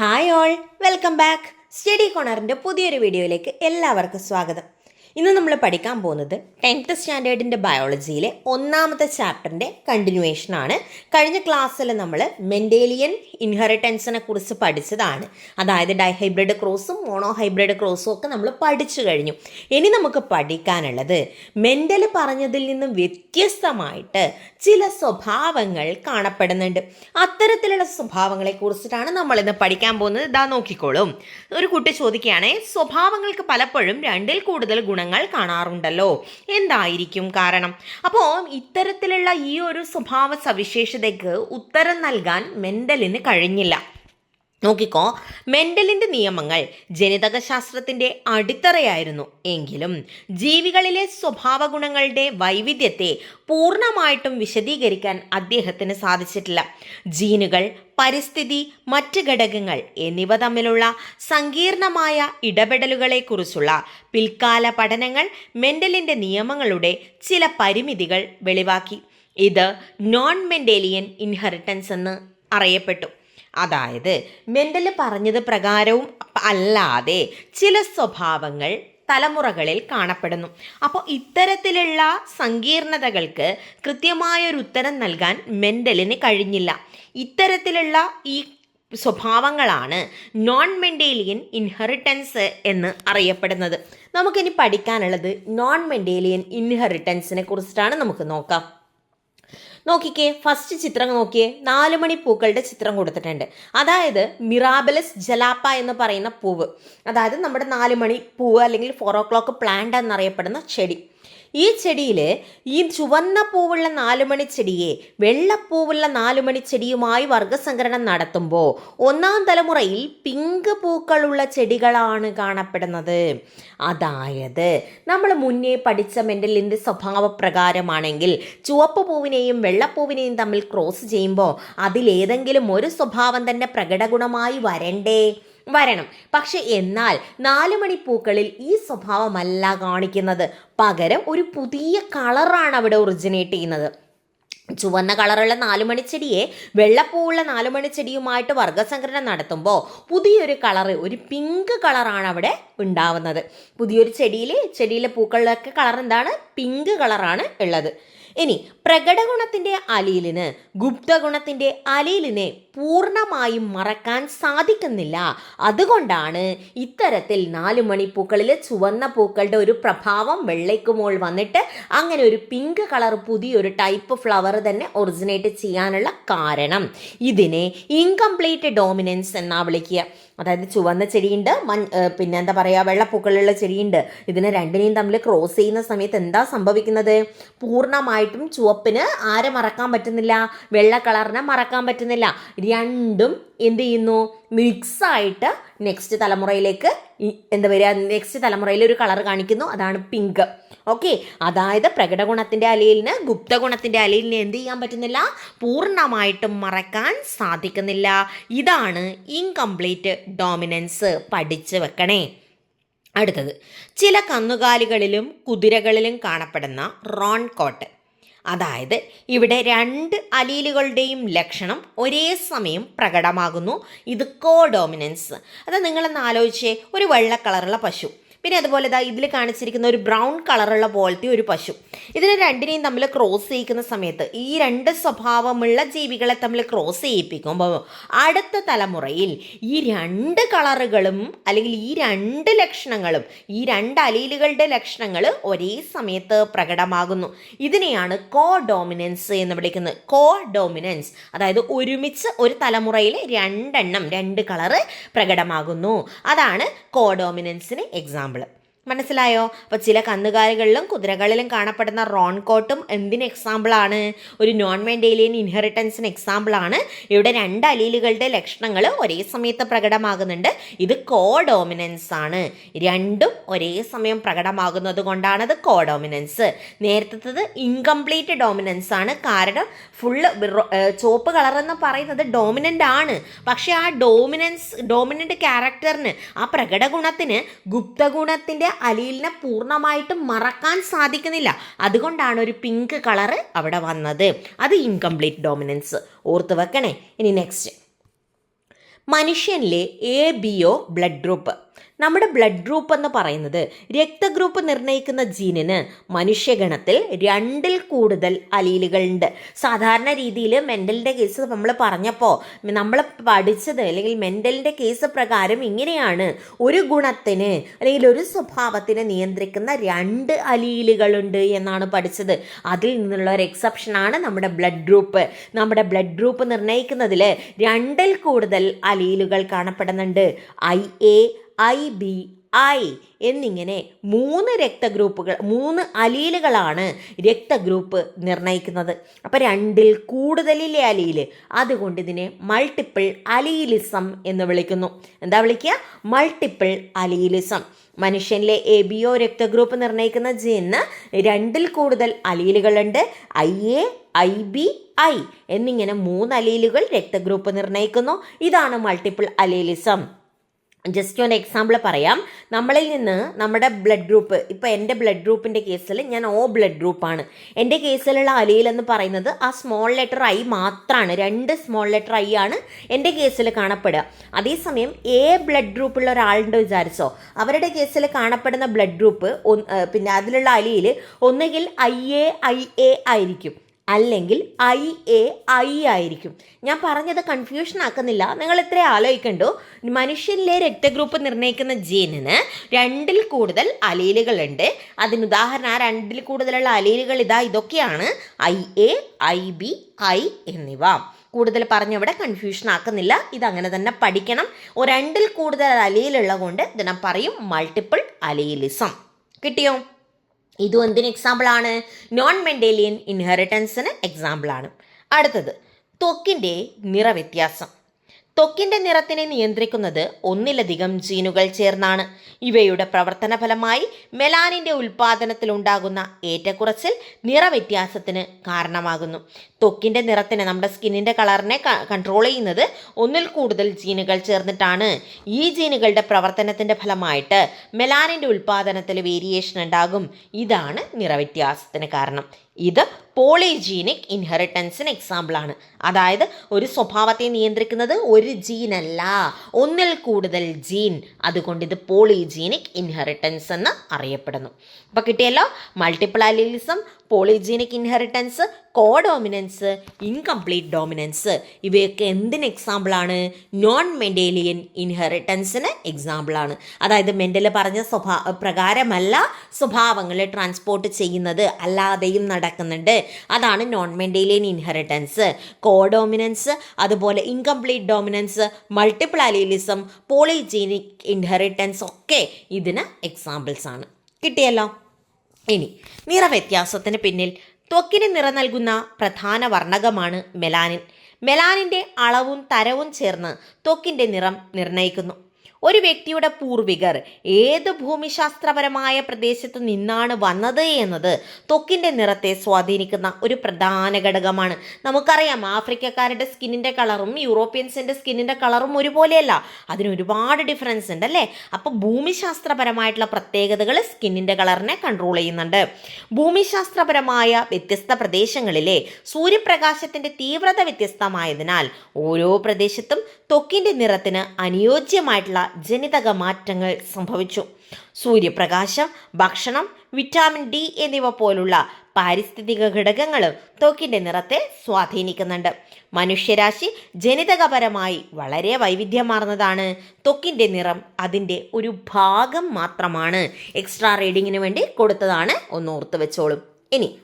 Hi all welcome back study കോണറിന്റെ പുതിയൊരു വീഡിയോയിലേക്ക് എല്ലാവർക്കും സ്വാഗതം. ഇന്ന് നമ്മൾ പഠിക്കാൻ പോകുന്നത് ടെൻത്ത് സ്റ്റാൻഡേർഡിന്റെ ബയോളജിയിലെ ഒന്നാമത്തെ ചാപ്റ്ററിന്റെ കണ്ടിന്യൂവേഷൻ ആണ്. കഴിഞ്ഞ ക്ലാസ്സിൽ നമ്മൾ മെൻഡേലിയൻ ഇൻഹെറിറ്റൻസിനെ കുറിച്ച് പഠിച്ചതാണ്. അതായത് ഡൈഹൈബ്രിഡ് ക്രോസും മോണോ ഹൈബ്രിഡ് ക്രോസും ഒക്കെ നമ്മൾ പഠിച്ചു കഴിഞ്ഞു. ഇനി നമുക്ക് പഠിക്കാനുള്ളത് മെന്റൽ പറഞ്ഞതിൽ നിന്നും വ്യത്യസ്തമായിട്ട് ചില സ്വഭാവങ്ങൾ കാണപ്പെടുന്നുണ്ട്. അത്തരത്തിലുള്ള സ്വഭാവങ്ങളെ കുറിച്ചിട്ടാണ് നമ്മൾ ഇന്ന് പഠിക്കാൻ പോകുന്നത്. ഇതാ നോക്കിക്കോളും. ഒരു കുട്ടി ചോദിക്കുകയാണെങ്കിൽ സ്വഭാവങ്ങൾക്ക് പലപ്പോഴും രണ്ടിൽ കൂടുതൽ ഗുണങ്ങൾ കാണാറുണ്ടല്ലോ. എന്തായിരിക്കും കാരണം? അപ്പോൾ ഇത്തരത്തിലുള്ള ഈ ഒരു സ്വഭാവ സവിശേഷതയ്ക്ക് ഉത്തരം നൽകാൻ മെന്റലിന് കഴിഞ്ഞില്ല. നോക്കിക്കോ മെൻഡലിന്റെ നിയമങ്ങൾ ജനിതകശാസ്ത്രത്തിന്റെ അടിത്തറയായിരുന്നു. എങ്കിലും ജീവികളിലെ സ്വഭാവ ഗുണങ്ങളുടെ വൈവിധ്യത്തെ പൂർണമായിട്ടും വിശദീകരിക്കാൻ അദ്ദേഹത്തിന് സാധിച്ചിട്ടില്ല. ജീനുകൾ പരിസ്ഥിതി മറ്റ് ഘടകങ്ങൾ എന്നിവ തമ്മിലുള്ള സങ്കീർണമായ ഇടപെടലുകളെക്കുറിച്ചുള്ള പിൽക്കാല പഠനങ്ങൾ മെൻഡലിന്റെ നിയമങ്ങളുടെ ചില പരിമിതികൾ വെളിവാക്കി. ഇത് നോൺ മെൻഡേലിയൻ ഇൻഹെറിറ്റൻസ് എന്ന് അറിയപ്പെട്ടു. അതായത് മെന്റൽ പറഞ്ഞത് പ്രകാരവും അല്ലാതെ ചില സ്വഭാവങ്ങൾ തലമുറകളിൽ കാണപ്പെടുന്നു. അപ്പോൾ ഇത്തരത്തിലുള്ള സങ്കീർണതകൾക്ക് കൃത്യമായൊരു ഉത്തരം നൽകാൻ മെന്റലിന് കഴിഞ്ഞില്ല. ഇത്തരത്തിലുള്ള ഈ സ്വഭാവങ്ങളാണ് നോൺ മെൻഡേലിയൻ ഇൻഹെറിറ്റൻസ് എന്ന് അറിയപ്പെടുന്നത്. നമുക്കിനി പഠിക്കാനുള്ളത് നോൺ മെൻഡേലിയൻ ഇൻഹെറിറ്റൻസിനെ കുറിച്ചിട്ടാണ് നമുക്ക് നോക്കാം. നോക്കിക്കേ ഫസ്റ്റ് ചിത്രം നോക്കിയേ നാല് മണി പൂക്കളുടെ ചിത്രം കൊടുത്തിട്ടുണ്ട്. അതായത് മിറാബലസ് ജലാപ്പ എന്ന് പറയുന്ന പൂവ്. അതായത് നമ്മുടെ നാല് മണി പൂവ് അല്ലെങ്കിൽ ഫോർ ഓ ക്ലോക്ക് പ്ലാന്റ് എന്നറിയപ്പെടുന്ന ചെടി. ഈ ചെടിയിൽ ഈ ചുവന്ന പൂവുള്ള നാലുമണി ചെടിയെ വെള്ളപ്പൂവുള്ള നാലുമണി ചെടിയുമായി വർഗസംകരണം നടത്തുമ്പോൾ ഒന്നാം തലമുറയിൽ പിങ്ക് പൂക്കളുള്ള ചെടികളാണ് കാണപ്പെടുന്നത്. അതായത് നമ്മൾ മുന്നേ പഠിച്ച മെന്റലിന്റെ സ്വഭാവപ്രകാരമാണെങ്കിൽ ചുവപ്പ് പൂവിനെയും വെള്ളപ്പൂവിനെയും തമ്മിൽ ക്രോസ് ചെയ്യുമ്പോൾ അതിലേതെങ്കിലും ഒരു സ്വഭാവം തന്നെ പ്രകടഗുണമായി വരണ്ടേ? വരണം. പക്ഷെ എന്നാൽ നാല് മണിപ്പൂക്കളിൽ ഈ സ്വഭാവമല്ല കാണിക്കുന്നത്. പകരം ഒരു പുതിയ കളറാണ് അവിടെ ഒറിജിനേറ്റ് ചെയ്യുന്നത്. ചുവന്ന കളറുള്ള നാലുമണിച്ചെടിയെ വെള്ളപ്പൂവുള്ള നാലുമണിച്ചെടിയുമായിട്ട് വർഗസംഘടന നടത്തുമ്പോൾ പുതിയൊരു കളറ് ഒരു പിങ്ക് കളറാണ് അവിടെ ഉണ്ടാവുന്നത്. പുതിയൊരു ചെടിയിൽ ചെടിയിലെ പൂക്കളിലൊക്കെ കളർ എന്താണ്? പിങ്ക് കളറാണ് ഉള്ളത്. ഇനി പ്രകടഗുണത്തിന്റെ അലീലിന് ഗുപ്തഗുണത്തിന്റെ അലീലിനെ പൂർണമായും മറക്കാൻ സാധിക്കുന്നില്ല. അതുകൊണ്ടാണ് ഇത്തരത്തിൽ നാല് മണിപ്പൂക്കളിൽ ചുവന്ന പൂക്കളുടെ ഒരു പ്രഭാവം വെള്ളയ്ക്കുമോൾ വന്നിട്ട് അങ്ങനെ ഒരു പിങ്ക് കളർ പുതിയൊരു ടൈപ്പ് ഫ്ലവർ തന്നെ ഒറിജിനേറ്റ് ചെയ്യാനുള്ള കാരണം. ഇതിനെ ഇൻകംപ്ലീറ്റ് ഡോമിനൻസ് എന്നാ വിളിക്കുക. അതായത് ചുവന്ന ചെടിയുണ്ട് മൺ പിന്നെ എന്താ പറയുക വെള്ളപ്പൂക്കളുള്ള ചെടിയുണ്ട്. ഇതിനെ രണ്ടിനെയും തമ്മിൽ ക്രോസ് ചെയ്യുന്ന സമയത്ത് എന്താ സംഭവിക്കുന്നത്? പൂർണമായിട്ടും ചുവപ്പിന് ആരെ മറക്കാൻ പറ്റുന്നില്ല? വെള്ള കളറിനെ മറക്കാൻ പറ്റുന്നില്ല. രണ്ടും എന്ത് ചെയ്യുന്നു? മിക്സായിട്ട് നെക്സ്റ്റ് തലമുറയിലേക്ക് എന്താ പറയുക നെക്സ്റ്റ് തലമുറയിൽ ഒരു കളർ കാണിക്കുന്നു. അതാണ് പിങ്ക് ഓക്കെ അതായത് പ്രകടഗുണത്തിന്റെ അലയിലിന് ഗുപ്തഗുണത്തിന്റെ അലയിലിന് എന്ത് ചെയ്യാൻ പറ്റുന്നില്ല? പൂർണമായിട്ടും മറക്കാൻ സാധിക്കുന്നില്ല. ഇതാണ് ഇൻകംപ്ലീറ്റ് ഡോമിനൻസ് പഠിച്ചു വെക്കണേ. അടുത്തത്. ചില കന്നുകാലികളിലും കുതിരകളിലും കാണപ്പെടുന്ന റോൺ കോട്ട് അതായത് ഇവിടെ രണ്ട് അലീലുകളുടെയും ലക്ഷണം ഒരേ സമയം പ്രകടമാകുന്നു. ഇത് കോഡോമിനൻസ് അത് നിങ്ങളൊന്ന് ആലോചിച്ചേ ഒരു വെള്ള കളറുള്ള പശു. പിന്നെ അതുപോലെ ഇതാ ഇതിൽ കാണിച്ചിരിക്കുന്ന ഒരു ബ്രൗൺ കളറുള്ള പോലത്തെ ഒരു പശു. ഇതിനെ രണ്ടിനെയും തമ്മിൽ ക്രോസ് ചെയ്യിക്കുന്ന സമയത്ത് ഈ രണ്ട് സ്വഭാവമുള്ള ജീവികളെ തമ്മിൽ ക്രോസ് ചെയ്യിപ്പിക്കുമ്പോൾ അടുത്ത തലമുറയിൽ ഈ രണ്ട് കളറുകളും അല്ലെങ്കിൽ ഈ രണ്ട് ലക്ഷണങ്ങളും ഈ രണ്ട് അലീലുകളുടെ ലക്ഷണങ്ങൾ ഒരേ സമയത്ത് പ്രകടമാകുന്നു. ഇതിനെയാണ് കോ ഡോമിനൻസ് എന്ന് വിളിക്കുന്നത്. കോ ഡോമിനൻസ് അതായത് ഒരുമിച്ച് ഒരു തലമുറയിൽ രണ്ടെണ്ണം രണ്ട് കളറ് പ്രകടമാകുന്നു. അതാണ് കോ ഡോമിനൻസിന് എക്സാമ്പിൾ ശമ്പളം മനസ്സിലായോ? അപ്പോൾ ചില കന്നുകാലികളിലും കുതിരകളിലും കാണപ്പെടുന്ന റോൺ കോട്ടും എന്തിന് എക്സാമ്പിളാണ് ഒരു നോൺ മെൻഡേലിയൻ ഇൻഹെറിറ്റൻസിന് എക്സാമ്പിളാണ് ഇവിടെ രണ്ട് അലീലുകളുടെ ലക്ഷണങ്ങൾ ഒരേ സമയത്ത് പ്രകടമാകുന്നുണ്ട്. ഇത് കോഡോമിനൻസ് ആണ്. രണ്ടും ഒരേ സമയം പ്രകടമാകുന്നത് കൊണ്ടാണ് അത് കോഡോമിനൻസ് നേരത്തേത് ഇൻകംപ്ലീറ്റ് ഡോമിനൻസ് ആണ്. കാരണം ഫുള്ള് ചുവപ്പ് കളർ എന്ന് പറയുന്നത് ഡോമിനന്റ് ആണ്. പക്ഷേ ആ ഡോമിനൻസ് ഡോമിനന്റ് ക്യാരക്ടറിന് ആ പ്രകടഗുണത്തിന് ഗുപ്തഗുണത്തിന്റെ അലീലിനെ പൂർണമായിട്ടും മറക്കാൻ സാധിക്കുന്നില്ല. അതുകൊണ്ടാണ് ഒരു പിങ്ക് കളറ് അവിടെ വന്നത്. അത് ഇൻകംപ്ലീറ്റ് ഡോമിനൻസ് ഓർത്ത് വെക്കണേ. ഇനി next മനുഷ്യനിലെ A B O blood group നമ്മുടെ ബ്ലഡ് ഗ്രൂപ്പ് എന്ന് പറയുന്നത് രക്തഗ്രൂപ്പ് നിർണയിക്കുന്ന ജീനിന് മനുഷ്യഗണത്തിൽ രണ്ടിൽ കൂടുതൽ അലീലുകൾ ഉണ്ട് സാധാരണ രീതിയിൽ മെന്റലിന്റെ കേസ് നമ്മൾ പറഞ്ഞപ്പോൾ നമ്മൾ പഠിച്ചത് അല്ലെങ്കിൽ മെന്റലിന്റെ കേസ് പ്രകാരം ഇങ്ങനെയാണ്. ഒരു ഗുണത്തിന് അല്ലെങ്കിൽ ഒരു സ്വഭാവത്തിന് നിയന്ത്രിക്കുന്ന രണ്ട് അലീലുകളുണ്ട് എന്നാണ് പഠിച്ചത്. അതിൽ നിന്നുള്ള ഒരു എക്സെപ്ഷനാണ് നമ്മുടെ ബ്ലഡ് ഗ്രൂപ്പ് നമ്മുടെ ബ്ലഡ് ഗ്രൂപ്പ് നിർണയിക്കുന്നതിൽ രണ്ടിൽ കൂടുതൽ അലീലുകൾ കാണപ്പെടുന്നുണ്ട്. I A I B I എന്നിങ്ങനെ മൂന്ന് രക്തഗ്രൂപ്പുകൾ മൂന്ന് അലീലുകളാണ് രക്തഗ്രൂപ്പ് നിർണയിക്കുന്നത്. അപ്പോൾ രണ്ടിൽ കൂടുതലിലെ അലീൽ? അതുകൊണ്ട് ഇതിനെ മൾട്ടിപ്പിൾ അലീലിസം എന്ന് വിളിക്കുന്നു. എന്താ വിളിക്കുക? Multiple allelism. മനുഷ്യനിലെ A B O രക്തഗ്രൂപ്പ് നിർണയിക്കുന്ന ജീനിന് രണ്ടിൽ കൂടുതൽ അലീലുകളുണ്ട്. I A I B I എന്നിങ്ങനെ മൂന്ന് അലീലുകൾ രക്തഗ്രൂപ്പ് നിർണയിക്കുന്നു. ഇതാണ് മൾട്ടിപ്പിൾ അലീലിസം. ജസ്റ്റ് ഒരു എക്സാമ്പിൾ പറയാം. നമ്മളിൽ നിന്ന് നമ്മുടെ ബ്ലഡ് ഗ്രൂപ്പ് ഇപ്പോൾ എന്റെ ബ്ലഡ് ഗ്രൂപ്പിന്റെ കേസിൽ ഞാൻ ഓ ബ്ലഡ് ഗ്രൂപ്പാണ് എന്റെ കേസിലുള്ള അലിയിൽ എന്ന് പറയുന്നത് ആ സ്മോൾ ലെറ്റർ ഐ മാത്രമാണ് രണ്ട് സ്മോൾ ലെറ്റർ ഐ ആണ് എന്റെ കേസിൽ കാണപ്പെടുക. അതേസമയം എ ബ്ലഡ് ഗ്രൂപ്പുള്ള ഒരാളുണ്ട് വിചാരിച്ചോ? അവരുടെ കേസിൽ കാണപ്പെടുന്ന ബ്ലഡ് ഗ്രൂപ്പ് പിന്നെ അതിലുള്ള അലിയിൽ ഒന്നുകിൽ ഐ എ ഐ എ ആയിരിക്കും. അല്ലെങ്കിൽ ഐ എ ഐ ആയിരിക്കും. ഞാൻ പറഞ്ഞത് കൺഫ്യൂഷൻ ആക്കുന്നില്ല. നിങ്ങൾ ഇത്ര ആലോചിക്കണ്ടോ. മനുഷ്യനിലെ രക്തഗ്രൂപ്പ് നിർണയിക്കുന്ന ജീനിന് രണ്ടിൽ കൂടുതൽ അലീലുകൾ ഉണ്ട് അതിന് ഉദാഹരണം ആ രണ്ടിൽ കൂടുതലുള്ള അലീലുകൾ ഇതാ ഇതൊക്കെയാണ്. I A I B I എന്നിവ. കൂടുതൽ പറഞ്ഞവിടെ കൺഫ്യൂഷൻ ആക്കുന്നില്ല. ഇതങ്ങനെ തന്നെ പഠിക്കണം. രണ്ടിൽ കൂടുതൽ അലീലുള്ള ഇതിനെ പറയും മൾട്ടിപ്പിൾ അലീലിസം. കിട്ടിയോ? ഇതും എന്തിന് എക്സാമ്പിളാണ് നോൺ മെൻഡേലിയൻ ഇൻഹെറിറ്റൻസിന് എക്സാമ്പിളാണ് അടുത്തത് ത്വക്കിന്റെ നിറവ്യത്യാസം. ത്വക്കിന്റെ നിറത്തിനെ നിയന്ത്രിക്കുന്നത് ഒന്നിലധികം ജീനുകൾ ചേർന്നാണ്. ഇവയുടെ പ്രവർത്തന ഫലമായി മെലാനിന്റെ ഉൽപാദനത്തിൽ ഉണ്ടാകുന്ന ഏറ്റക്കുറച്ചിൽ നിറവ്യത്യാസത്തിന് കാരണമാകുന്നു. ത്വക്കിന്റെ നിറത്തിനെ നമ്മുടെ സ്കിന്നിന്റെ കളറിനെ കൺട്രോൾ ചെയ്യുന്നത് ഒന്നിൽ കൂടുതൽ ജീനുകൾ ചേർന്നിട്ടാണ്. ഈ ജീനുകളുടെ പ്രവർത്തനത്തിന്റെ ഫലമായിട്ട് മെലാനിന്റെ ഉൽപാദനത്തിൽ വേരിയേഷൻ ഉണ്ടാകും. ഇതാണ് നിറവ്യത്യാസത്തിന് കാരണം. ഇത് പോളിജീനിക് ഇൻഹെറിറ്റൻസിന് എക്സാമ്പിളാണ് അതായത് ഒരു സ്വഭാവത്തെ നിയന്ത്രിക്കുന്നത് ഒരു ജീനല്ല ഒന്നിൽ കൂടുതൽ ജീൻ അതുകൊണ്ട് ഇത് പോളിജീനിക് ഇൻഹെറിറ്റൻസ് എന്ന് അറിയപ്പെടുന്നു. അപ്പോൾ കിട്ടിയല്ലോ multiple allelism polygenic inheritance codominance incomplete dominance ഇവയൊക്കെ എന്തിന് എക്സാമ്പിളാണ് നോൺ മെൻഡേലിയൻ ഇൻഹെറിറ്റൻസിന് എക്സാമ്പിളാണ് അതായത് മെൻഡൽ പറഞ്ഞ സ്വഭാ പ്രകാരമല്ല സ്വഭാവങ്ങളെ ട്രാൻസ്പോർട്ട് ചെയ്യുന്നത് അല്ലാതെയും നടക്കുന്നുണ്ട് അതാണ് നോൺ മെൻഡേലിയൻ ഇൻഹെറിറ്റൻസ് കോഡോമിനൻസ് അതുപോലെ incomplete dominance multiple allelism polygenic inheritance ഒക്കെ ഇതിന് എക്സാമ്പിൾസ് ആണ്. കിട്ടിയല്ലോ? ഇനി നിറവ്യത്യാസത്തിന് പിന്നിൽ ത്വക്കിന് നിറം നൽകുന്ന പ്രധാന വർണകമാണ് മെലാനിൻ മെലാനിന്റെ അളവും തരവും ചേർന്ന് ത്വക്കിന്റെ നിറം നിർണയിക്കുന്നു. ഒരു വ്യക്തിയുടെ പൂർവികർ ഏത് ഭൂമിശാസ്ത്രപരമായ പ്രദേശത്ത് നിന്നാണ് വന്നത് എന്നത് ത്വക്കിന്റെ നിറത്തെ സ്വാധീനിക്കുന്ന ഒരു പ്രധാന ഘടകമാണ്. നമുക്കറിയാം ആഫ്രിക്കക്കാരുടെ സ്കിന്നിന്റെ കളറും യൂറോപ്യൻസിന്റെ സ്കിന്നിന്റെ കളറും ഒരുപോലെയല്ല. അതിന് ഒരുപാട് ഡിഫറൻസ് ഉണ്ട് അല്ലേ? അപ്പോൾ ഭൂമിശാസ്ത്രപരമായിട്ടുള്ള പ്രത്യേകതകൾ സ്കിന്നിന്റെ കളറിനെ കൺട്രോൾ ചെയ്യുന്നുണ്ട്. ഭൂമിശാസ്ത്രപരമായ വ്യത്യസ്ത പ്രദേശങ്ങളിലെ സൂര്യപ്രകാശത്തിന്റെ തീവ്രത വ്യത്യസ്തമായതിനാൽ ഓരോ പ്രദേശത്തും ത്വക്കിന്റെ നിറത്തിന് അനുയോജ്യമായിട്ടുള്ള ജനിതക മാറ്റങ്ങൾ സംഭവിച്ചു. സൂര്യപ്രകാശം ഭക്ഷണം വിറ്റാമിൻ ഡി എന്നിവ പോലുള്ള പാരിസ്ഥിതിക ഘടകങ്ങളും ത്വക്കിന്റെ നിറത്തെ സ്വാധീനിക്കുന്നുണ്ട്. മനുഷ്യരാശി ജനിതകപരമായി വളരെ വൈവിധ്യമാർന്നതാണ്. ത്വക്കിന്റെ നിറം അതിന്റെ ഒരു ഭാഗം മാത്രമാണ്. എക്സ്ട്രാ റീഡിങ്ങിന് വേണ്ടി കൊടുത്തതാണ്. ഒന്ന് ഓർത്ത് വെച്ചോളും. ഇനി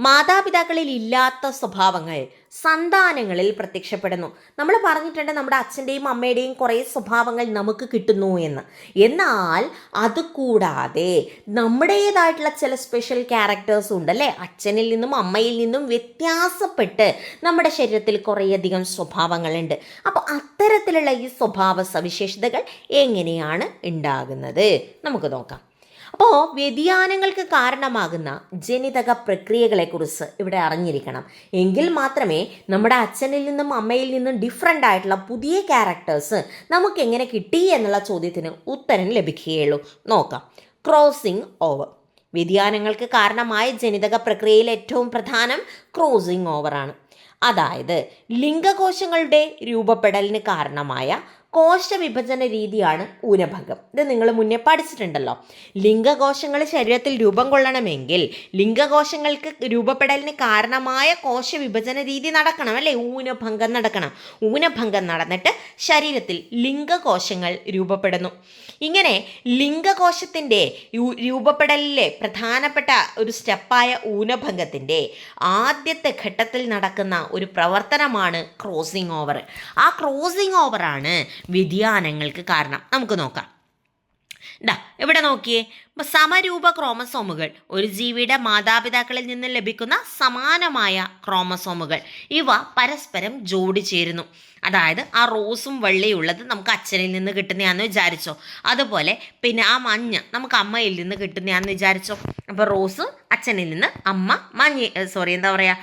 മാതാപിതാക്കളിൽ ഇല്ലാത്ത സ്വഭാവങ്ങൾ സന്താനങ്ങളിൽ പ്രത്യക്ഷപ്പെടുന്നു. നമ്മൾ പറഞ്ഞിട്ടുണ്ട് നമ്മുടെ അച്ഛന്റെയും അമ്മയുടെയും കുറേ സ്വഭാവങ്ങൾ നമുക്ക് കിട്ടുന്നു എന്ന്. എന്നാൽ അതുകൂടാതെ നമ്മുടേതായിട്ടുള്ള ചില സ്പെഷ്യൽ ക്യാരക്ടേഴ്സ് ഉണ്ടല്ലേ അച്ഛനിൽ നിന്നും അമ്മയിൽ നിന്നും വ്യത്യാസപ്പെട്ട് നമ്മുടെ ശരീരത്തിൽ കുറേയധികം സ്വഭാവങ്ങളുണ്ട്. അപ്പോൾ അത്തരത്തിലുള്ള ഈ സ്വഭാവ സവിശേഷതകൾ എങ്ങനെയാണ് ഉണ്ടാകുന്നത്? നമുക്ക് നോക്കാം. അപ്പോൾ വ്യതിയാനങ്ങൾക്ക് കാരണമാകുന്ന ജനിതക പ്രക്രിയകളെക്കുറിച്ച് ഇവിടെ അറിഞ്ഞിരിക്കണം. എങ്കിൽ മാത്രമേ നമ്മുടെ അച്ഛനിൽ നിന്നും അമ്മയിൽ നിന്നും ഡിഫറെന്റ് ആയിട്ടുള്ള പുതിയ ക്യാരക്ടേഴ്സ് നമുക്ക് എങ്ങനെ കിട്ടി എന്നുള്ള ചോദ്യത്തിന് ഉത്തരം ലഭിക്കുകയുള്ളൂ. നോക്കാം. ക്രോസിംഗ് ഓവർ വ്യതിയാനങ്ങൾക്ക് കാരണമായ ജനിതക പ്രക്രിയയിൽ ഏറ്റവും പ്രധാനം ക്രോസിംഗ് ഓവറാണ് അതായത് ലിംഗകോശങ്ങളുടെ രൂപപ്പെടലിന് കാരണമായ കോശവിഭജന രീതിയാണ് ഊനഭംഗം. ഇത് നിങ്ങൾ മുന്നേ പഠിച്ചിട്ടുണ്ടല്ലോ. ലിംഗകോശങ്ങൾ ശരീരത്തിൽ രൂപം കൊള്ളണമെങ്കിൽ ലിംഗകോശങ്ങൾക്ക് രൂപപ്പെടലിന് കാരണമായ കോശവിഭജന രീതി നടക്കണം അല്ലേ? ഊനഭംഗം നടക്കണം. ഊനഭംഗം നടന്നിട്ട് ശരീരത്തിൽ ലിംഗകോശങ്ങൾ രൂപപ്പെടുന്നു. ഇങ്ങനെ ലിംഗകോശത്തിന്റെ രൂപപ്പെടലിലെ പ്രധാനപ്പെട്ട ഒരു സ്റ്റെപ്പായ ഊനഭംഗത്തിന്റെ ആദ്യത്തെ ഘട്ടത്തിൽ നടക്കുന്ന ഒരു പ്രവർത്തനമാണ് ക്രോസിംഗ് ഓവർ. ആ ക്രോസിംഗ് ഓവറാണ് വ്യതിയാനങ്ങൾക്ക് കാരണം. നമുക്ക് നോക്കാം. ഡാ ഇവിടെ നോക്കിയേ? സമരൂപ ക്രോമസോമുകൾ ഒരു ജീവിയുടെ മാതാപിതാക്കളിൽ നിന്ന് ലഭിക്കുന്ന സമാനമായ ക്രോമസോമുകൾ ഇവ പരസ്പരം ജോഡി ചേരുന്നു. അതായത് ആ റോസും വെള്ളയുള്ളത് നമുക്ക് അച്ഛനിൽ നിന്ന് കിട്ടുന്നതാണെന്ന് വിചാരിച്ചോ? അതുപോലെ പിന്നെ ആ മഞ്ഞ നമുക്ക് അമ്മയിൽ നിന്ന് കിട്ടുന്നതാന്ന് വിചാരിച്ചോ? അപ്പോൾ റോസ് അച്ഛനിൽ നിന്ന് അമ്മ മഞ്ഞ സോറി എന്താ പറയുക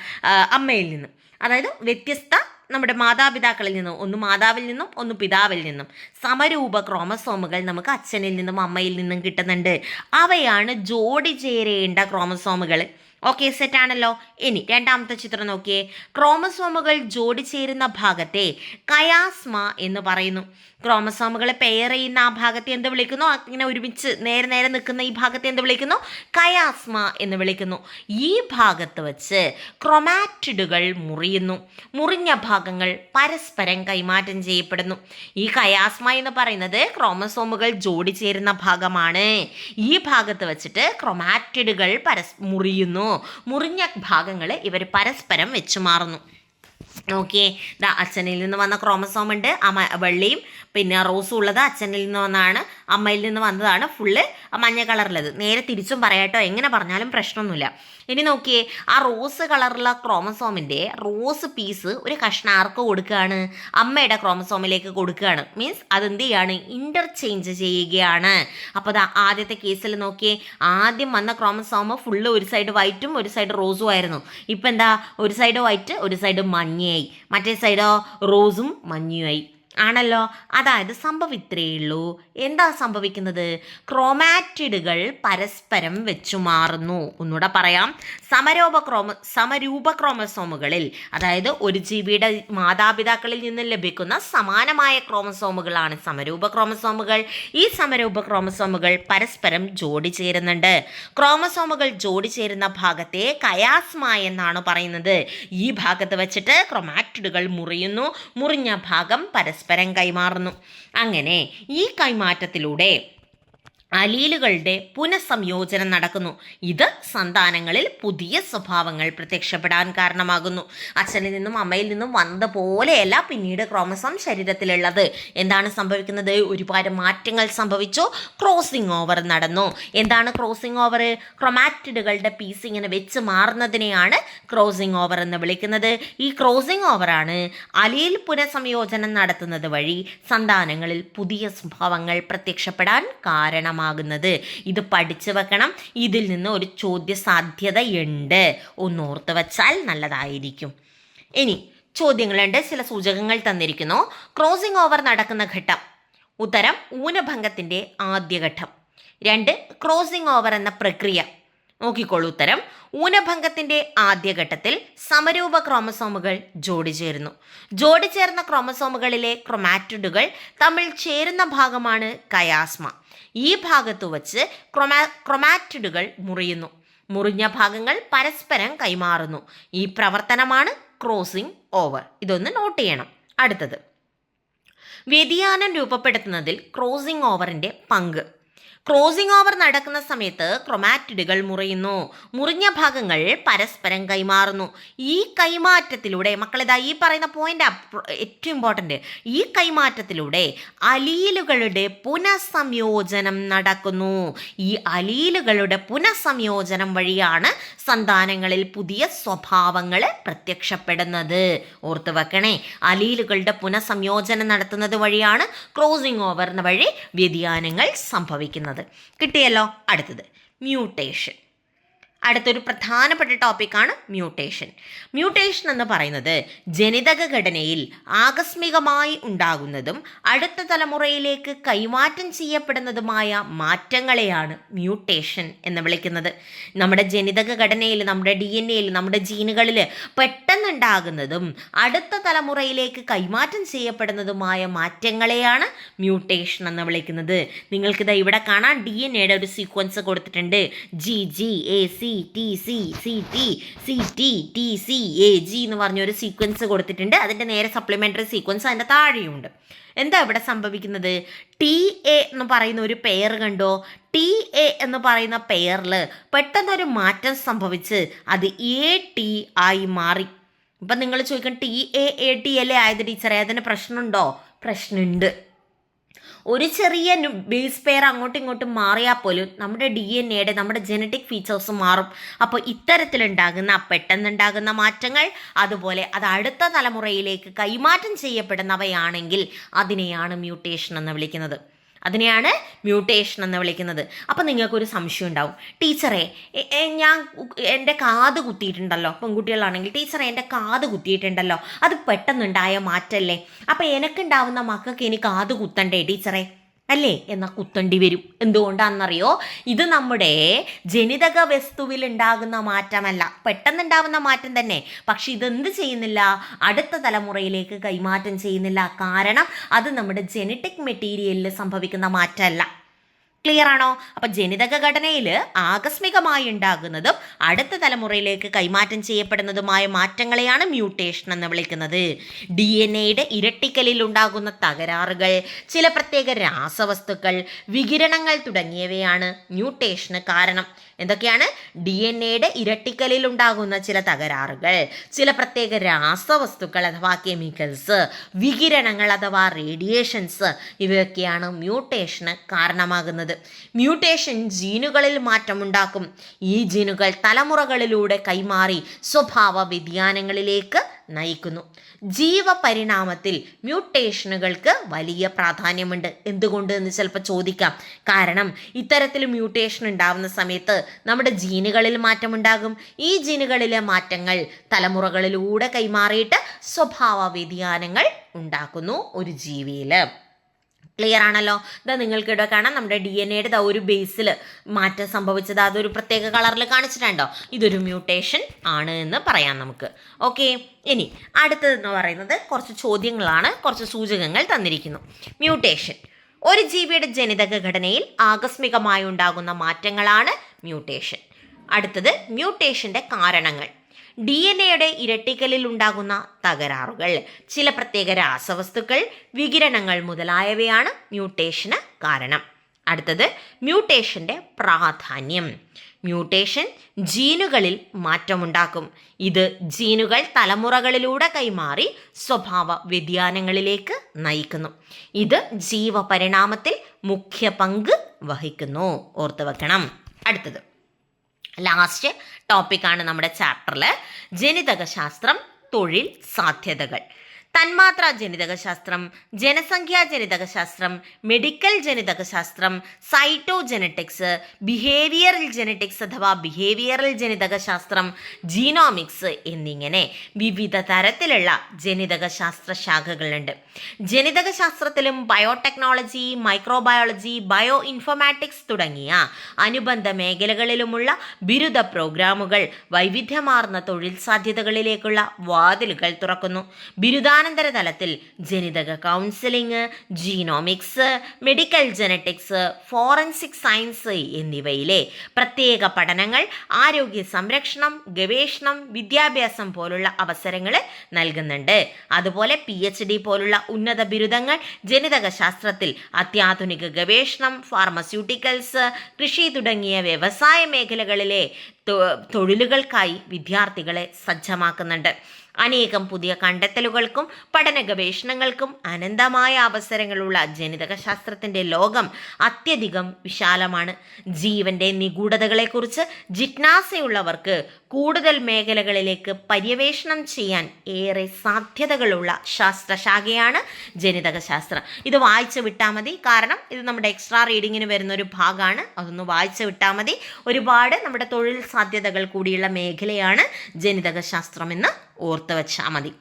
അമ്മയിൽ നിന്ന്. അതായത് വ്യത്യസ്ത നമ്മുടെ മാതാപിതാക്കളിൽ നിന്നും ഒന്ന് മാതാവിൽ നിന്നും ഒന്ന് പിതാവിൽ നിന്നും. സമരൂപ ക്രോമസോമുകൾ നമുക്ക് അച്ഛനിൽ നിന്നും അമ്മയിൽ നിന്നും കിട്ടുന്നുണ്ട്. അവയാണ് ജോഡി ചേരേണ്ട ക്രോമസോമുകൾ ഓക്കെ സെറ്റ് ആണല്ലോ. ഇനി രണ്ടാമത്തെ ചിത്രം നോക്കിയേ. ക്രോമസോമുകൾ ജോഡി ചേരുന്ന ഭാഗത്തെ കയാസ്മ എന്ന് പറയുന്നു. ക്രോമസോമുകൾ പെയർ ചെയ്യുന്ന ആ ഭാഗത്തെ എന്ത് വിളിക്കുന്നു? ഇങ്ങനെ ഒരുമിച്ച് നേരെ നേരെ നിൽക്കുന്ന ഈ ഭാഗത്തെ എന്ത് വിളിക്കുന്നു? കയാസ്മ എന്ന് വിളിക്കുന്നു. ഈ ഭാഗത്ത് വച്ച് ക്രൊമാറ്റിഡുകൾ മുറിയുന്നു. മുറിഞ്ഞ ഭാഗങ്ങൾ പരസ്പരം കൈമാറ്റം ചെയ്യപ്പെടുന്നു. ഈ കയാസ്മ എന്ന് പറയുന്നത് ക്രോമസോമുകൾ ജോഡി ചേരുന്ന ഭാഗമാണ്. ഈ ഭാഗത്ത് വച്ചിട്ട് ക്രൊമാറ്റിഡുകൾ പരസ് മുറിയുന്നു. മുറിഞ്ഞ ഭാഗങ്ങൾ ഇവർ പരസ്പരം വെച്ചു മാറുന്നു. ഓക്കെ ദാ അച്ഛനിൽ നിന്ന് വന്ന ക്രോമസോം ഉണ്ട്. അമ്മ വെള്ളിയും പിന്നെ റോസും ഉള്ളത് അച്ഛനിൽ നിന്ന് വന്നതാണ്. അമ്മയിൽ നിന്ന് വന്നതാണ് ഫുള്ള് മഞ്ഞ കളറിലത് നേരെ തിരിച്ചും പറയാട്ടോ എങ്ങനെ പറഞ്ഞാലും പ്രശ്നമൊന്നുമില്ല. ഇനി നോക്കിയേ ആ റോസ് കളറുള്ള ക്രോമസോമിന്റെ റോസ് പീസ് ഒരു കഷ്ണം ആർക്ക് കൊടുക്കുകയാണ് അമ്മയുടെ ക്രോമസോമിലേക്ക് കൊടുക്കുകയാണ് മീൻസ് അതെന്ത് ചെയ്യാണ്? ഇന്റർചേഞ്ച് ചെയ്യുകയാണ്. അപ്പോൾ അത് ആദ്യത്തെ കേസിൽ നോക്കിയേ ആദ്യം വന്ന ക്രോമസോമ് ഫുള്ള് ഒരു സൈഡ് വൈറ്റും ഒരു സൈഡ് റോസും ആയിരുന്നു. ഇപ്പം എന്താ? ഒരു സൈഡ് വൈറ്റ് ഒരു സൈഡ് മഞ്ഞയായി. മറ്റേ സൈഡോ റോസും മഞ്ഞയുമായി. ആണല്ലോ. അതായത് സംഭവിത്രേ ഉള്ളൂ. എന്താ സംഭവിക്കുന്നത്? ക്രോമാറ്റിഡുകൾ പരസ്പരം വെച്ചു മാറുന്നു. ഒന്നുകൂടെ പറയാം. സമരോപ ക്രോമ സമരൂപ ക്രോമസോമുകളിൽ അതായത് ഒരു ജീവിയുടെ മാതാപിതാക്കളിൽ നിന്ന് ലഭിക്കുന്ന സമാനമായ ക്രോമസോമുകളാണ് സമരൂപ ക്രോമസോമുകൾ ഈ സമരൂപ ക്രോമസോമുകൾ പരസ്പരം ജോഡി ചേരുന്നുണ്ട്. ക്രോമസോമുകൾ ജോഡി ചേരുന്ന ഭാഗത്തെ കയാസ്മ എന്നാണ് പറയുന്നത്. ഈ ഭാഗത്ത് വെച്ചിട്ട് ക്രോമാറ്റിഡുകൾ മുറിയുന്നു. മുറിഞ്ഞ ഭാഗം പരസ്പരം കൈമാറുന്നു. അങ്ങനെ ഈ കൈമാറ്റത്തിലൂടെ അലീലുകളുടെ പുനഃസംയോജനം നടക്കുന്നു. ഇത് സന്താനങ്ങളിൽ പുതിയ സ്വഭാവങ്ങൾ പ്രത്യക്ഷപ്പെടാൻ കാരണമാകുന്നു. അച്ഛനിൽ നിന്നും അമ്മയിൽ നിന്നും വന്ന പോലെയല്ല പിന്നീട് ക്രോമസം ശരീരത്തിലുള്ളത്. എന്താണ് സംഭവിക്കുന്നത്? ഒരുപാട് മാറ്റങ്ങൾ സംഭവിച്ചു. ക്രോസിംഗ് ഓവർ നടന്നു. എന്താണ് ക്രോസിംഗ് ഓവർ? ക്രൊമാറ്റിഡുകളുടെ പീസ് ഇങ്ങനെ വെച്ച് മാറുന്നതിനെയാണ് ക്രോസിംഗ് ഓവർ എന്ന് വിളിക്കുന്നത്. ഈ ക്രോസിംഗ് ഓവറാണ് അലീൽ പുനഃസംയോജനം നടത്തുന്നത് വഴി സന്താനങ്ങളിൽ പുതിയ സ്വഭാവങ്ങൾ പ്രത്യക്ഷപ്പെടാൻ കാരണമാകുന്നത് ഇത് പഠിച്ചു വെക്കണം. ഇതിൽ നിന്ന് ഒരു ചോദ്യ സാധ്യതയുണ്ട് ഒന്നോർത്ത് വച്ചാൽ നല്ലതായിരിക്കും. ഇനി ചോദ്യങ്ങളുണ്ട്. ചില സൂചകങ്ങൾ തന്നിരിക്കുന്നു. ക്രോസിംഗ് ഓവർ നടക്കുന്ന ഘട്ടം. ഉത്തരം ഊനഭംഗത്തിന്റെ ആദ്യഘട്ടം രണ്ട് ക്രോസിംഗ് ഓവർ എന്ന പ്രക്രിയ. നോക്കിക്കോളൂ ഉത്തരം. ഊനഭംഗത്തിന്റെ ആദ്യഘട്ടത്തിൽ സമരൂപ ക്രോമസോമുകൾ ജോഡി ചേരുന്നു. ജോഡി ചേർന്ന ക്രോമസോമുകളിലെ ക്രൊമാറ്റിഡുകൾ തമ്മിൽ ചേരുന്ന ഭാഗമാണ് കയാസ്മ. ഈ ഭാഗത്തു വച്ച് ക്രൊമാ ക്രൊമാറ്റിഡുകൾ മുറിയുന്നു. മുറിഞ്ഞ ഭാഗങ്ങൾ പരസ്പരം കൈമാറുന്നു. ഈ പ്രവർത്തനമാണ് ക്രോസിംഗ് ഓവർ ഇതൊന്ന് നോട്ട് ചെയ്യണം. അടുത്തത്. വ്യതിയാനം രൂപപ്പെടുത്തുന്നതിൽ ക്രോസിംഗ് ഓവറിന്റെ പങ്ക്. ക്രോസിംഗ് ഓവർ നടക്കുന്ന സമയത്ത് ക്രൊമാറ്റിഡുകൾ മുറിയുന്നു. മുറിഞ്ഞ ഭാഗങ്ങൾ പരസ്പരം കൈമാറുന്നു. ഈ കൈമാറ്റത്തിലൂടെ മക്കളിതാ ഈ പറയുന്ന പോയിന്റ് ഏറ്റവും ഇമ്പോർട്ടന്റ് ഈ കൈമാറ്റത്തിലൂടെ അലീലുകളുടെ പുനഃസംയോജനം നടക്കുന്നു. ഈ അലീലുകളുടെ പുനഃസംയോജനം വഴിയാണ് സന്താനങ്ങളിൽ പുതിയ സ്വഭാവങ്ങൾ പ്രത്യക്ഷപ്പെടുന്നത്. ഓർത്തു വെക്കണേ അലീലുകളുടെ പുനഃസംയോജനം നടത്തുന്നത് വഴിയാണ് ക്രോസിംഗ് ഓവർ വഴി വ്യതിയാനങ്ങൾ സംഭവിക്കുന്നത്. കിട്ടിയല്ലോ അടുത്തത്. മ്യൂട്ടേഷൻ അടുത്തൊരു പ്രധാനപ്പെട്ട ടോപ്പിക്കാണ് മ്യൂട്ടേഷൻ. മ്യൂട്ടേഷൻ എന്ന് പറയുന്നത് ജനിതക ഘടനയിൽ ആകസ്മികമായി ഉണ്ടാകുന്നതും അടുത്ത തലമുറയിലേക്ക് കൈമാറ്റം ചെയ്യപ്പെടുന്നതുമായ മാറ്റങ്ങളെയാണ് മ്യൂട്ടേഷൻ എന്ന് വിളിക്കുന്നത്. നമ്മുടെ ജനിതക ഘടനയിൽ നമ്മുടെ ഡി എൻ എയിൽ നമ്മുടെ ജീനുകളിൽ പെട്ടെന്നുണ്ടാകുന്നതും അടുത്ത തലമുറയിലേക്ക് കൈമാറ്റം ചെയ്യപ്പെടുന്നതുമായ മാറ്റങ്ങളെയാണ് മ്യൂട്ടേഷൻ എന്ന് വിളിക്കുന്നത്. നിങ്ങൾക്കിത് ഇവിടെ കാണാൻ ഡി എൻ എയുടെ ഒരു സീക്വൻസ് കൊടുത്തിട്ടുണ്ട്. G G A C T C C T C T T C A G എന്ന് പറഞ്ഞ ഒരു സീക്വൻസ് കൊടുത്തിട്ടുണ്ട്. അതിന്റെ നേരെ സപ്ലിമെന്ററി സീക്വൻസ് അതിന്റെ താഴെയുണ്ട്. എന്താ ഇവിടെ സംഭവിക്കുന്നത്? ടി എ എന്ന് പറയുന്ന ഒരു പെയർ കണ്ടോ? ടി എ എന്ന് പറയുന്ന പെയറിൽ പെട്ടെന്നൊരു മാറ്റം സംഭവിച്ച് അത് എ ടി ആയി മാറി. ഇപ്പം നിങ്ങൾ ചോദിക്കും ടി എ എ ടി അല്ലേ ആയത് ടീച്ചറെ? അതിന് പ്രശ്നമുണ്ടോ? പ്രശ്നമുണ്ട്. ഒരു ചെറിയ ബേസ് പെയർ അങ്ങോട്ടും ഇങ്ങോട്ടും മാറിയാൽ പോലും നമ്മുടെ ഡി എൻ എയുടെ നമ്മുടെ ജനറ്റിക് ഫീച്ചേഴ്സ് മാറും. അപ്പോൾ ഇത്തരത്തിലുണ്ടാകുന്ന പെട്ടെന്നുണ്ടാകുന്ന മാറ്റങ്ങൾ അതുപോലെ അത് അടുത്ത തലമുറയിലേക്ക് കൈമാറ്റം ചെയ്യപ്പെടുന്നവയാണെങ്കിൽ അതിനെയാണ് മ്യൂട്ടേഷൻ എന്ന് വിളിക്കുന്നത്. അതിനെയാണ് മ്യൂട്ടേഷൻ എന്ന് വിളിക്കുന്നത്. അപ്പം നിങ്ങൾക്കൊരു സംശയം ഉണ്ടാവും. ടീച്ചറെ ഞാൻ എന്റെ കാത് കുത്തിയിട്ടുണ്ടല്ലോ. പെൺകുട്ടികളാണെങ്കിൽ ടീച്ചറെ എന്റെ കാത് കുത്തിയിട്ടുണ്ടല്ലോ. അത് പെട്ടെന്നുണ്ടായ മാറ്റല്ലേ? അപ്പം എനിക്കുണ്ടാവുന്ന മക്കൾക്ക് ഇനി കാത് കുത്തണ്ടേ ടീച്ചറെ? അല്ലേ? എന്നാൽ കുത്തണ്ടി വരും. എന്തുകൊണ്ടാണെന്നറിയോ? ഇത് നമ്മുടെ ജനിതക വസ്തുവിൽ ഉണ്ടാകുന്ന മാറ്റമല്ല. പെട്ടെന്നുണ്ടാവുന്ന മാറ്റം തന്നെ. പക്ഷെ ഇതെന്ത് ചെയ്യുന്നില്ല? അടുത്ത തലമുറയിലേക്ക് കൈമാറ്റം ചെയ്യുന്നില്ല. കാരണം അത് നമ്മുടെ ജനറ്റിക് മെറ്റീരിയലിൽ സംഭവിക്കുന്ന മാറ്റമല്ല. ക്ലിയർ ആണോ? അപ്പൊ ജനിതക ഘടനയിൽ ആകസ്മികമായി ഉണ്ടാകുന്നതും അടുത്ത തലമുറയിലേക്ക് കൈമാറ്റം ചെയ്യപ്പെടുന്നതുമായ മാറ്റങ്ങളെയാണ് മ്യൂട്ടേഷൻ എന്ന് വിളിക്കുന്നത്. ഡി എൻ എയുടെ ഇരട്ടിക്കലിൽ ഉണ്ടാകുന്ന തകരാറുകൾ ചില പ്രത്യേക രാസവസ്തുക്കൾ വികിരണങ്ങൾ തുടങ്ങിയവയാണ് മ്യൂട്ടേഷന് കാരണം. എന്തൊക്കെയാണ്? ഡി എൻ എയുടെ ഇരട്ടിക്കലിൽ ഉണ്ടാകുന്ന ചില തകരാറുകൾ ചില പ്രത്യേക രാസവസ്തുക്കൾ അഥവാ കെമിക്കൽസ് വികിരണങ്ങൾ അഥവാ റേഡിയേഷൻസ് ഇവയൊക്കെയാണ് മ്യൂട്ടേഷന് കാരണമാകുന്നത്. മ്യൂട്ടേഷൻ ജീനുകളിൽ മാറ്റമുണ്ടാക്കും. ഈ ജീനുകൾ തലമുറകളിലൂടെ കൈമാറി സ്വഭാവ വ്യതിയാനങ്ങളിലേക്ക് നയിക്കുന്നു. ജീവപരിണാമത്തിൽ മ്യൂട്ടേഷനുകൾക്ക് വലിയ പ്രാധാന്യമുണ്ട്. എന്തുകൊണ്ട് എന്ന് ചിലപ്പോൾ ചോദിക്കാം. കാരണം ഇത്തരത്തിൽ മ്യൂട്ടേഷൻ ഉണ്ടാകുന്ന സമയത്ത് നമ്മുടെ ജീനുകളിൽ മാറ്റമുണ്ടാകും. ഈ ജീനുകളിലെ മാറ്റങ്ങൾ തലമുറകളിലൂടെ കൈമാറിയിട്ട് സ്വഭാവ വ്യതിയാനങ്ങൾ ഉണ്ടാക്കുന്നു ഒരു ജീവിയിൽ ക്ലിയർ ആണല്ലോ. ഇതാ നിങ്ങൾക്ക് ഇവിടെ കാണാം നമ്മുടെ ഡി എൻ എയുടെ ദാ ഒരു ബേസിൽ മാറ്റം സംഭവിച്ചത്. അതൊരു പ്രത്യേക കളറിൽ കാണിച്ചിട്ടുണ്ടോ? ഇതൊരു മ്യൂട്ടേഷൻ ആണ് എന്ന് പറയാം നമുക്ക്. ഓക്കെ ഇനി അടുത്തതെന്ന് പറയുന്നത് കുറച്ച് ചോദ്യങ്ങളാണ്. കുറച്ച് സൂചകങ്ങൾ തന്നിരിക്കുന്നു. മ്യൂട്ടേഷൻ ഒരു ജീവിയുടെ ജനിതക ഘടനയിൽ ആകസ്മികമായി ഉണ്ടാകുന്ന മാറ്റങ്ങളാണ് മ്യൂട്ടേഷൻ അടുത്തത് മ്യൂട്ടേഷന്റെ കാരണങ്ങൾ. ഡി എൻ എയുടെ ഇരട്ടിക്കലിൽ ഉണ്ടാകുന്ന തകരാറുകൾ ചില പ്രത്യേക രാസവസ്തുക്കൾ വികിരണങ്ങൾ മുതലായവയാണ് മ്യൂട്ടേഷന് കാരണം. അടുത്തത് മ്യൂട്ടേഷന്റെ പ്രാധാന്യം. മ്യൂട്ടേഷൻ ജീനുകളിൽ മാറ്റമുണ്ടാക്കും. ഇത് ജീനുകൾ തലമുറകളിലൂടെ കൈമാറി സ്വഭാവ വ്യതിയാനങ്ങളിലേക്ക് നയിക്കുന്നു. ഇത് ജീവപരിണാമത്തിൽ മുഖ്യ പങ്ക് വഹിക്കുന്നു. ഓർത്തു വെക്കണം അടുത്തത് ലാസ്റ്റ് ടോപ്പിക്കാണ് നമ്മുടെ ചാപ്റ്ററിൽ ജനിതകശാസ്ത്രം തൊഴിൽ സാധ്യതകൾ. തന്മാത്രാ ജനിതകശാസ്ത്രം ജനസംഖ്യാ ജനിതകശാസ്ത്രം മെഡിക്കൽ ജനിതകശാസ്ത്രം സൈറ്റോ ജനറ്റിക്സ് ബിഹേവിയറൽ ജനറ്റിക്സ് അഥവാ ബിഹേവിയറൽ ജനിതകശാസ്ത്രം ജീനോമിക്സ് എന്നിങ്ങനെ വിവിധ തരത്തിലുള്ള ജനിതകശാസ്ത്ര ശാഖകളുണ്ട്. ജനിതകശാസ്ത്രത്തിലും ബയോടെക്നോളജി മൈക്രോബയോളജി ബയോ ഇൻഫോമാറ്റിക്സ് തുടങ്ങിയ അനുബന്ധ മേഖലകളിലുമുള്ള ബിരുദ പ്രോഗ്രാമുകൾ വൈവിധ്യമാർന്ന തൊഴിൽ സാധ്യതകളിലേക്കുള്ള വാതിലുകൾ തുറക്കുന്നു. ബിരുദാനന്തര തലത്തിൽ ജനിതക counselling genomics medical genetics forensic science എന്നിവയിലെ പ്രത്യേക പഠനങ്ങൾ ആരോഗ്യ സംരക്ഷണം ഗവേഷണം വിദ്യാഭ്യാസം പോലുള്ള അവസരങ്ങൾ നൽകുന്നുണ്ട്. അതുപോലെ പി എച്ച് ഡി പോലുള്ള ഉന്നത ബിരുദങ്ങൾ ജനിതക ശാസ്ത്രത്തിൽ അത്യാധുനിക ഗവേഷണം ഫാർമസ്യൂട്ടിക്കൽസ് കൃഷി തുടങ്ങിയ വ്യവസായ മേഖലകളിലെ തൊഴിലുകൾക്കായി വിദ്യാർത്ഥികളെ സജ്ജമാക്കുന്നുണ്ട്. അനേകം പുതിയ കണ്ടെത്തലുകൾക്കും പഠന ഗവേഷണങ്ങൾക്കും അനന്തമായ അവസരങ്ങളുള്ള ജനിതക ശാസ്ത്രത്തിന്റെ ലോകം അത്യധികം വിശാലമാണ്. ജീവന്റെ നിഗൂഢതകളെക്കുറിച്ച് ജിജ്ഞാസയുള്ളവർക്ക് കൂടുതൽ മേഖലകളിലേക്ക് പര്യവേഷണം ചെയ്യാൻ ഏറെ സാധ്യതകളുള്ള ശാസ്ത്രശാഖയാണ് ജനിതക ശാസ്ത്രം ഇത് വായിച്ചു വിട്ടാൽ മതി. കാരണം ഇത് നമ്മുടെ എക്സ്ട്രാ റീഡിങ്ങിന് വരുന്ന ഒരു ഭാഗമാണ്. അതൊന്ന് വായിച്ചു വിട്ടാൽ മതി. ഒരുപാട് നമ്മുടെ തൊഴിൽ സാധ്യതകൾ കൂടിയുള്ള മേഖലയാണ് ജനിതക ശാസ്ത്രം എന്ന് ഓർത്ത് വെച്ചാൽ മതി.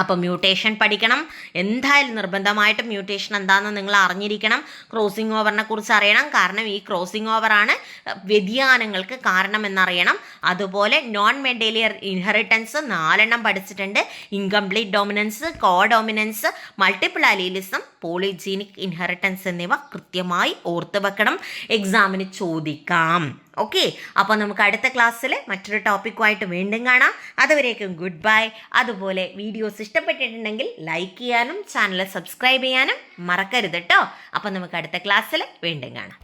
അപ്പോൾ മ്യൂട്ടേഷൻ പഠിക്കണം. എന്തായാലും നിർബന്ധമായിട്ടും മ്യൂട്ടേഷൻ എന്താണെന്ന് നിങ്ങൾ അറിഞ്ഞിരിക്കണം. ക്രോസിംഗ് ഓവറിനെ കുറിച്ച് അറിയണം. കാരണം ഈ ക്രോസിംഗ് ഓവറാണ് വ്യതിയാനങ്ങൾക്ക് കാരണമെന്നറിയണം. അതുപോലെ നോൺ മെഡേലിയർ ഇൻഹെറിറ്റൻസ് നാലെണ്ണം പഠിച്ചിട്ടുണ്ട്. Incomplete dominance codominance multiple allelism polygenic inheritance എന്നിവ കൃത്യമായി ഓർത്ത് വെക്കണം. എക്സാമിന് ചോദിക്കാം. ഓക്കെ അപ്പോൾ നമുക്ക് അടുത്ത ക്ലാസ്സിൽ മറ്റൊരു ടോപ്പിക്കുമായിട്ട് വീണ്ടും കാണാം. അതുവരേക്കും ഗുഡ് ബൈ അതുപോലെ വീഡിയോസ് ഇഷ്ടപ്പെട്ടിട്ടുണ്ടെങ്കിൽ ലൈക്ക് ചെയ്യാനും ചാനൽ സബ്സ്ക്രൈബ് ചെയ്യാനും മറക്കരുത് കേട്ടോ അപ്പോൾ നമുക്ക് അടുത്ത ക്ലാസ്സിൽ വീണ്ടും കാണാം.